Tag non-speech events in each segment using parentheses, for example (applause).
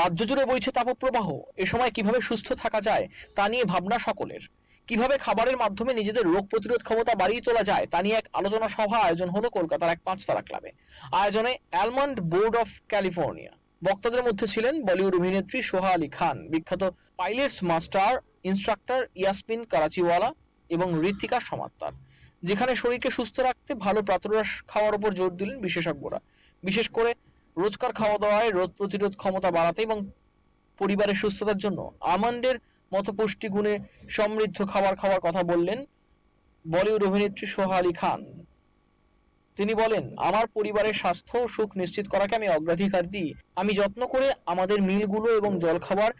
রাজ্য জুড়ে বইছে তাপপ্রবাহ। এ সময় কীভাবে সুস্থ থাকা যায়, তা নিয়ে ভাবনা সকলের। কীভাবে খাবারের মাধ্যমে নিজেদের রোগ প্রতিরোধ ক্ষমতা বাড়িয়ে তোলা যায়, তা নিয়ে এক আলোচনা সভা আয়োজন হলো কলকাতার এক পাঁচতারা ক্লাবে। আয়োজনে অ্যালমন্ড বোর্ড অফ ক্যালিফোর্নিয়া। বক্তাদের মধ্যে ছিলেন বলিউড অভিনেত্রী সোহা আলী খান, বিখ্যাত pilates master instructor Yasmin Karachiwala এবং ঋতিকা সমাত্তার, যেখানে শরীরকে সুস্থ রাখতে ভালো প্রাতরাশ খাওয়ার উপর জোর দিলেন বিশেষজ্ঞরা। বিশেষ করে রোজকার খাওয়া দাওয়ায় রোগ প্রতিরোধ ক্ষমতা বাড়াতে এবং পরিবারের সুস্থতার জন্য আমন্ডের মতো পুষ্টিগুণে সমৃদ্ধ খাবার খাওয়ার কথা বললেন বলিউড অভিনেত্রী সোহা আলী খান। তিনি বলেন, আমার পরিবারের স্বাস্থ্য ও সুখ নিশ্চিত করাকে আমি অগ্রাধিকার দিই। আমি যত্ন করে আমাদের মিলগুলো এবং জলখাবার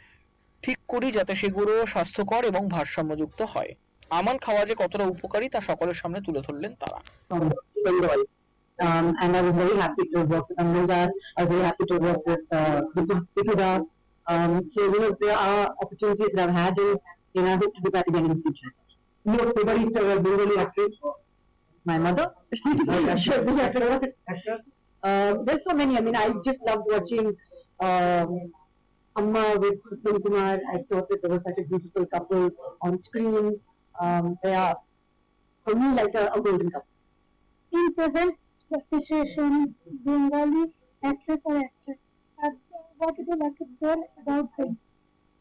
ঠিক করি যাতে সেগুলো স্বাস্থ্যকর এবং ভারসাম্যযুক্ত হয়। আমান খাওয়া যে কতটা উপকারী তা সকলের সামনে তুলে ধরলেন তারা. Um, and I was very happy to work with Amrindar. I was very happy to work with uh, Um, so, you know, there are opportunities that I've had and, you know, I hope to do that again in the future. Your favorite uh, Bengali actress? My mother? sure, which actor? Uh, there's so many. I mean, I just loved watching um, Amma with Uttam Kumar. I thought that they were such a beautiful couple on screen. Um, they are, for me, like a, a golden couple. in present situation, Bengali actress or actor, uh, what would you like to tell about them?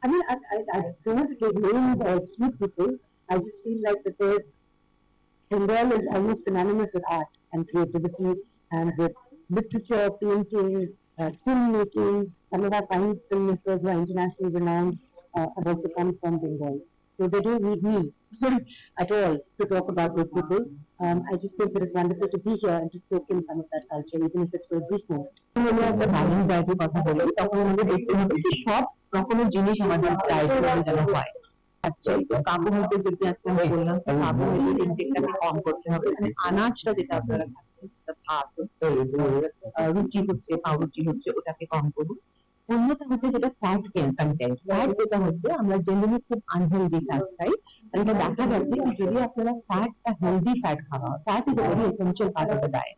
I mean, I, I, I don't give names or people. I just feel like that there's, Bengal is almost synonymous with art and creativity and with literature, painting, uh, filmmaking. Some of our finest filmmakers who are internationally renowned uh, have also come from Bengal. So they don't need me (laughs) at all to talk about those people. Um, I just think that it's wonderful to be here and to soak in some of that culture, even if it's for a brief moment. আমরা একটা balance ডায়েটের কথা বলি তখন আমাদের দেখতে হবে সব রকমের জিনিস আমাদের ডায়েটে যেন হয় আচ্ছা কার্বোহাইড্রেট যদি আজকে আমরা বললাম কার্বোহাইড্রেট ইনটেকটাকে কম করতে হবে মানে আনাজটা যেটা আপনারা খাচ্ছেন ভাত রুটি হচ্ছে পাউরুটি হচ্ছে ওটাকে কম করুন অন্যটা হচ্ছে যেটা ফ্যাট কন্টেন্ট ফ্যাট যেটা হচ্ছে আমরা জেনারেলি খুব আনহেলদি ফ্যাট খাই আর এটা দেখা গেছে যে যদি আপনারা ফ্যাট বা হেলদি ফ্যাট খাওয়া fat is a very essential part of the diet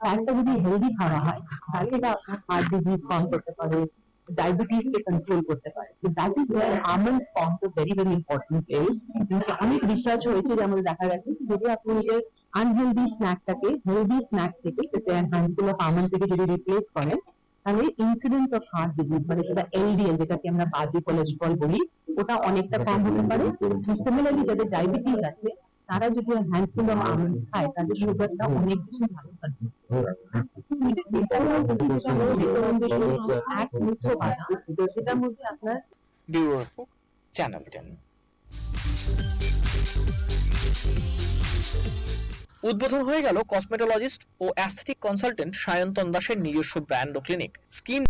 ফ্যাটটা যদি হেলদি খাওয়া হয় তাহলে এটা আপনার হার্ট ডিজিজ কম করতে পারে ডায়াবেটিস কে কন্ট্রোল করতে পারে so that is where almond forms a very very important place অনেক রিসার্চ হয়েছে যে আমাদের দেখা গেছে যে যদি আপনি নিজের আনহেলদি স্ন্যাকটাকে হেলদি স্ন্যাক থেকে হ্যান্ডফুল অফ আমন্ড থেকে যদি রিপ্লেস করেন তাহলে ইনসিডেন্স অফ হার্ট ডিজিজ মানে যেটা এলডিএল যেটাকে আমরা বাজে কোলেস্ট্রল বলি ওটা অনেকটা কম হতে পারে। সিমিলারলি যাদের ডায়াবেটিস আছে তারা যদি হ্যান্ডফুল অফ আমন্ডস খায় তাদের সুগারটা অনেক বেশি ভালো থাকবে এক মুঠো বাদাম যেটার মধ্যে আপনার রিপোর্ট চ্যানেল টেন উদ্বোধন হয়ে গেল কসমেটোলজিস্ট ও অ্যাস্থেটিক কনসালটেন্ট সায়ন্তন দাসের নিজস্ব ব্র্যান্ড ও ক্লিনিক স্কিন